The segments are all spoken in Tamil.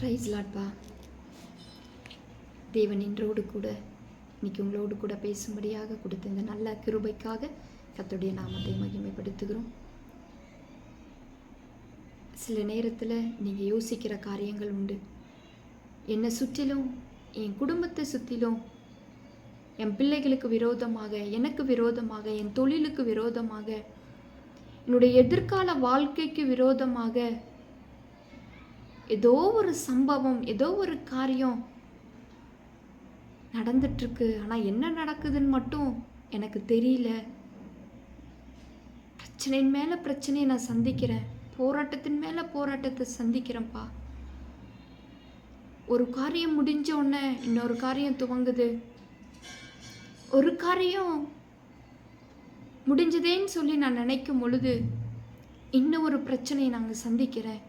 ப்ரைஸ் லாட்பா தேவன் இன்றோடு கூட இன்னைக்கு உங்களோடு கூட பேசும்படியாக கொடுத்த இந்த நல்ல கிருபைக்காக கத்துடைய நாமத்தை மகிமைப்படுத்துகிறோம். சில நேரத்தில் நீங்கள் யோசிக்கிற காரியங்கள் உண்டு. என்னை சுற்றிலும் என் குடும்பத்தை சுற்றிலும் என் பிள்ளைகளுக்கு விரோதமாக எனக்கு விரோதமாக என் தொழிலுக்கு விரோதமாக என்னுடைய எதிர்கால வாழ்க்கைக்கு விரோதமாக ஏதோ ஒரு சம்பவம் ஏதோ ஒரு காரியம் நடந்துட்டுருக்கு. ஆனால் என்ன நடக்குதுன்னு மட்டும் எனக்கு தெரியல. பிரச்சனையின் மேலே பிரச்சனையை நான் சந்திக்கிறேன். போராட்டத்தின் மேலே போராட்டத்தை சந்திக்கிறேன்ப்பா. ஒரு காரியம் முடிஞ்ச உடனே இன்னொரு காரியம் துவங்குது. ஒரு காரியம் முடிஞ்சதேன்னு சொல்லி நான் நினைக்கும் பொழுது இன்னும் ஒரு பிரச்சனையை நாங்கள் சந்திக்கிறேன்.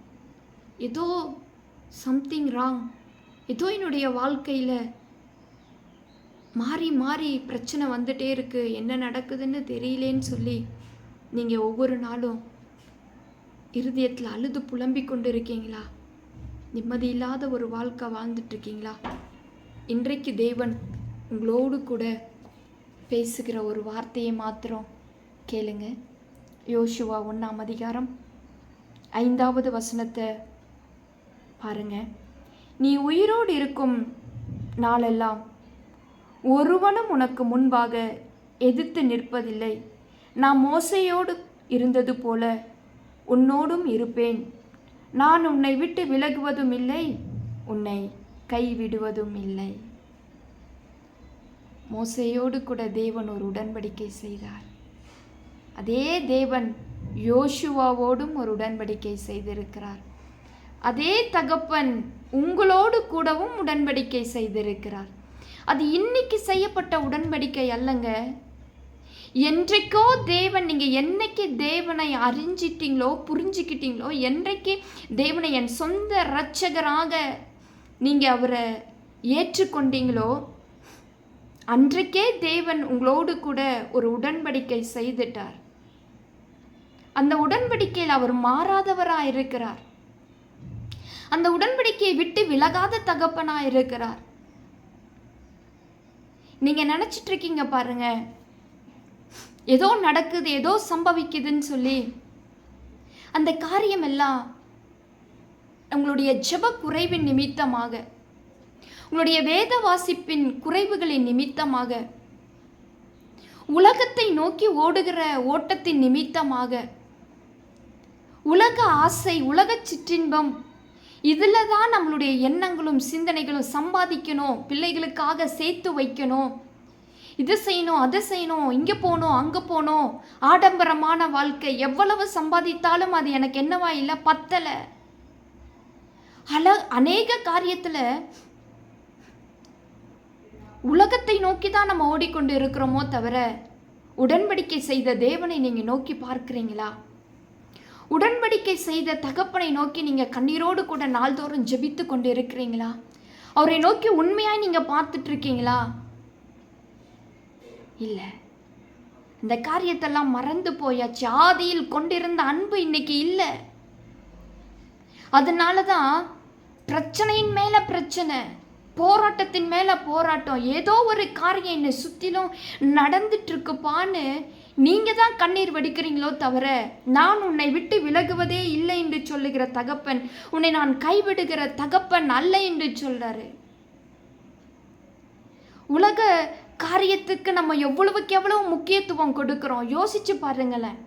ஏதோ சம்திங் ராங் ஏதோ என்னுடைய வாழ்க்கையில் மாறி மாறி பிரச்சனை வந்துட்டே இருக்குது என்ன நடக்குதுன்னு தெரியலேன்னு சொல்லி நீங்கள் ஒவ்வொரு நாளும் இருதயத்தில் அழுது புலம்பிக் கொண்டு இருக்கீங்களா நிம்மதி இல்லாத ஒரு வாழ்க்கை வாழ்ந்துட்டு இருக்கீங்களா? இன்றைக்கு தேவன் உங்களோடு கூட பேசுகிற ஒரு வார்த்தையை மாத்திரம் கேளுங்க. யோசுவா ஒன்றாம் அதிகாரம் ஐந்தாவது வசனத்தை பாருங்க. நீ உயிரோடு இருக்கும் நாளெல்லாம் ஒருவனும் உனக்கு முன்பாக எதிர்த்து நிற்பதில்லை. நான் மோசையோடு இருந்தது போல உன்னோடும் இருப்பேன். நான் உன்னை விட்டு விலகுவதும் இல்லை உன்னை கைவிடுவதும் இல்லை. மோசையோடு கூட தேவன் ஒரு உடன்படிக்கை செய்தார். அதே தேவன் யோசுவாவோடும் ஒரு உடன்படிக்கை செய்திருக்கிறார். அதே தகப்பன் உங்களோடு கூடவும் உடன்படிக்கை செய்திருக்கிறார். அது இன்னைக்கு செய்யப்பட்ட உடன்படிக்கை அல்லங்க. என்றைக்கோ தேவன் நீங்க என்னைக்கு தேவனை அறிஞ்சிட்டீங்களோ புரிஞ்சுக்கிட்டீங்களோ என்றைக்கு தேவனை என் சொந்த இரட்சகராக நீங்க அவரை ஏற்றுக்கொண்டீங்களோ அன்றைக்கே தேவன் உங்களோடு கூட ஒரு உடன்படிக்கை செய்துட்டார். அந்த உடன்படிக்கையில் அவர் மாறாதவராக இருக்கிறார் அந்த உடன்படிக்கையை விட்டு விலகாத தகப்பனாக இருக்கிறார். நீங்கள் நினச்சிட்டு இருக்கீங்க பாருங்க. ஏதோ நடக்குது ஏதோ சம்பவிக்குதுன்னு சொல்லி அந்த காரியம் எல்லாம் உங்களுடைய ஜெப குறைவின் நிமித்தமாக உங்களுடைய வேத வாசிப்பின் குறைவுகளின் நிமித்தமாக உலகத்தை நோக்கி ஓடுகிற ஓட்டத்தின் நிமித்தமாக உலக ஆசை உலக சிற்றின்பம் இதில் தான் நம்மளுடைய எண்ணங்களும் சிந்தனைகளும் சம்பாதிக்கணும் பிள்ளைகளுக்காக சேர்த்து வைக்கணும். இது செய்யணும் அதை செய்யணும் இங்கே போகணும் அங்கே போகணும். ஆடம்பரமான வாழ்க்கை எவ்வளவு சம்பாதித்தாலும் அது எனக்கு என்னவா இல்லை பத்தலை. அல அநேக காரியத்தில் உலகத்தை நோக்கி தான் நம்ம ஓடிக்கொண்டு இருக்கிறோமோ தவிர உடன்படிக்கை செய்த தேவனை நீங்கள் நோக்கி பார்க்குறீங்களா? உடன்படிக்கை செய்த தகப்பனை நோக்கி நீங்கள் கண்ணீரோடு கூட நாள்தோறும் ஜெபித்து கொண்டு இருக்கிறீங்களா அவரை நோக்கி உண்மையாய் நீங்கள் பார்த்துட்டு இருக்கீங்களா இல்லை. இந்த காரியத்தெல்லாம் மறந்து போயாச்சு. ஆதியில் கொண்டிருந்த அன்பு இன்னைக்கு இல்லை. அதனால தான் பிரச்சனையின் மேலே பிரச்சனை போராட்டத்தின் மேலே போராட்டம் ஏதோ ஒரு காரியம் என்னை சுற்றிலும் நடந்துட்டு இருக்குப்பான்னு நீங்கள் தான் கண்ணீர் வடிக்கிறீங்களோ தவிர நான் உன்னை விட்டு விலகுவதே இல்லை என்று சொல்லுகிற தகப்பன் உன்னை நான் கைவிடுகிற தகப்பன் அல்ல என்று சொல்கிறாரு உலக காரியத்துக்கு நம்ம எவ்வளவுக்கு எவ்வளவு முக்கியத்துவம் கொடுக்குறோம்? யோசிச்சு பாருங்களேன்.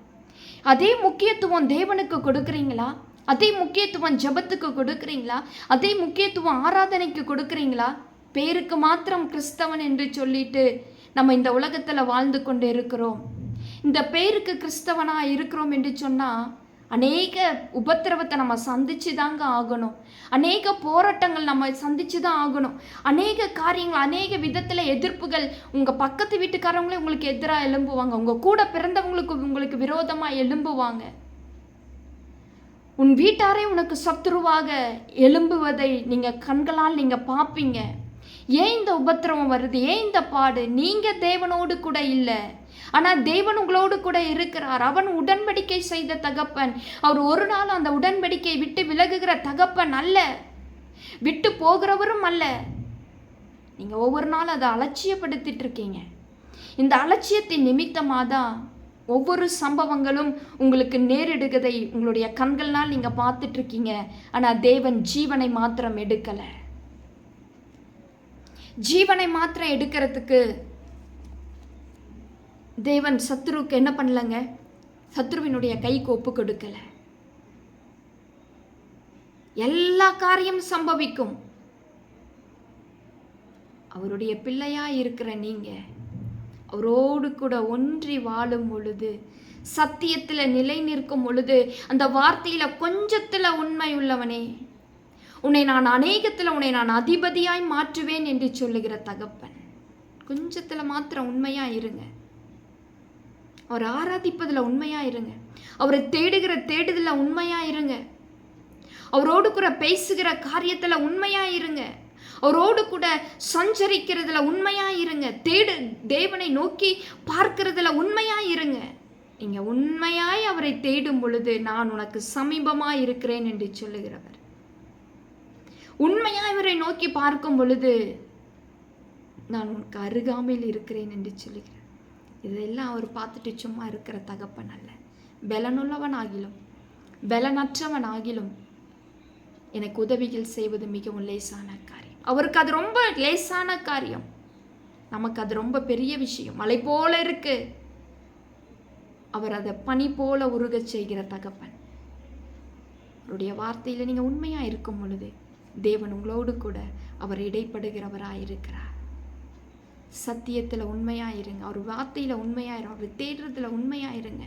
அதே முக்கியத்துவம் தேவனுக்கு கொடுக்குறீங்களா? அதே முக்கியத்துவம் ஜெபத்துக்கு கொடுக்குறீங்களா? அதே முக்கியத்துவம் ஆராதனைக்கு கொடுக்குறீங்களா? பேருக்கு மாத்திரம் கிறிஸ்தவன் என்று சொல்லிட்டு நம்ம இந்த உலகத்தில் வாழ்ந்து கொண்டு இருக்கிறோம். இந்த பேருக்கு கிறிஸ்தவனாக இருக்கிறோம் என்று சொன்னால் அநேக உபத்திரவத்தை நம்ம சந்திச்சு தாங்க ஆகணும். அநேக போராட்டங்கள் நம்ம சந்திச்சு தான் ஆகணும். அநேக காரியங்கள் அநேக விதத்தில் எதிர்ப்புகள் உங்கள் பக்கத்து வீட்டுக்காரங்களே உங்களுக்கு எதிராக எழும்புவாங்க. உங்கள் கூட பிறந்தவங்களுக்கு உங்களுக்கு விரோதமாக எழும்புவாங்க. உன் வீட்டாரே உனக்கு சத்துருவாக எழும்புவதை நீங்கள் கண்களால் நீங்கள் பார்ப்பீங்க ஏன் இந்த உபத்திரவம் வருது? ஏன் இந்த பாடு? நீங்கள் தேவனோடு கூட இல்லை. ஆனால் தேவன் உங்களோடு கூட இருக்கிறார். அவன் உடன்படிக்கை செய்த தகப்பன். அவர் ஒரு நாள் அந்த உடன்படிக்கை விட்டு விலகுகிற தகப்பன் அல்ல. விட்டு போகிறவரும் அல்ல. நீங்கள் ஒவ்வொரு நாளும் அதை அலட்சியப்படுத்திட்டு இருக்கீங்க. இந்த அலட்சியத்தின் நிமித்தமாக தான் ஒவ்வொரு சம்பவங்களும் உங்களுக்கு நேரிடுகிறதை உங்களுடைய கண்கள்னால் நீங்கள் பார்த்துட்டு இருக்கீங்க. ஆனால் தேவன் ஜீவனை மாத்திரம் எடுக்கலை. ஜீவனை மாத்திரம் எடுக்கிறதுக்கு தேவன் சத்ருவுக்கு என்ன பண்ணலங்க? சத்ருவினுடைய கைக்கு ஒப்பு கொடுக்கல. எல்லா காரியம் சம்பவிக்கும். அவருடைய பிள்ளையா இருக்கிற நீங்க அவரோடு கூட ஒன்றி வாழும் பொழுது சத்தியத்தில் நிலை நிற்கும் பொழுது அந்த வார்த்தையில கொஞ்சத்தில் உண்மை உள்ளவனே. உன்னை நான் அநேகத்தில் உன்னை நான் அதிபதியாய் மாற்றுவேன் என்று சொல்லுகிற தகப்பன். கொஞ்சத்தில் மாத்திரம் உண்மையாக இருங்க. அவர் ஆராதிப்பதில் உண்மையாக இருங்க. அவரை தேடுகிற தேடுதலில் உண்மையாக இருங்க. அவரோடு கூட பேசுகிற காரியத்தில் உண்மையாக இருங்க. அவரோடு கூட சஞ்சரிக்கிறதுல உண்மையாக இருங்க. தேடு தேவனை நோக்கி பார்க்கிறதுல உண்மையாக இருங்க. நீங்கள் உண்மையாய் அவரை தேடும் பொழுது நான் உனக்கு சமீபமாக இருக்கிறேன் என்று சொல்லுகிறவர். உண்மையாய் அவரை நோக்கி பார்க்கும் பொழுது நான் உனக்கு அருகாமையில் இருக்கிறேன் என்று சொல்லுகிறேன் இதெல்லாம் அவர் பார்த்துட்டு சும்மா இருக்கிற தகப்பன் அல்ல. பலனுள்ளவன் ஆகிலும் பலனற்றவன் ஆகிலும் எனக்கு உதவிகள் செய்வது மிகவும் லேசான காரியம். அவருக்கு அது ரொம்ப லேசான காரியம். நமக்கு அது ரொம்ப பெரிய விஷயம். மலை போல இருக்கு. அவர் அதை பனி போல உருகச் செய்கிற தகப்பன். அவருடைய வார்த்தையில் நீங்கள் உண்மையாக இருக்கும் பொழுது தேவன் உங்களோடு கூட அவர் இடைப்படுகிறவராக இருக்கிறார் சத்தியத்தில் உண்மையாக இருங்க அவர் வார்த்தையில் உண்மையாக இருங்க அவர் தேடுறதுல உண்மையாக இருங்க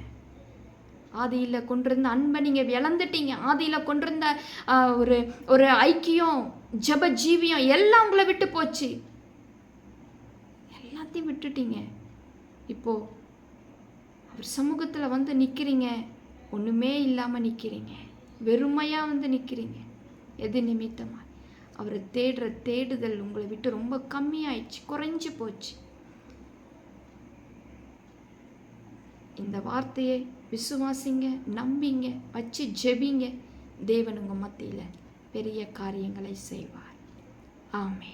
ஆதியில் கொண்டிருந்த அன்பை நீங்கள் இழந்துட்டீங்க. ஆதியில் கொண்டிருந்த ஒரு ஒரு ஐக்கியம் ஜப ஜீவியம் எல்லாம் உங்களை விட்டு போச்சு. எல்லாத்தையும் விட்டுட்டீங்க. இப்போ அவர் சமூகத்தில் வந்து நிற்கிறீங்க ஒன்றுமே இல்லாமல் நிற்கிறீங்க வெறுமையாக வந்து நிற்கிறீங்க எது நிமித்தமாக அவரை தேடுற தேடுதல் உங்களை விட்டு ரொம்ப கம்மியாயிடுச்சு குறைஞ்சி போச்சு. இந்த வார்த்தையை விசுவாசிங்க நம்பிங்க வச்சு ஜெபிங்க. தேவன் உங்கள் மத்தியில் பெரிய காரியங்களை செய்வார். ஆமே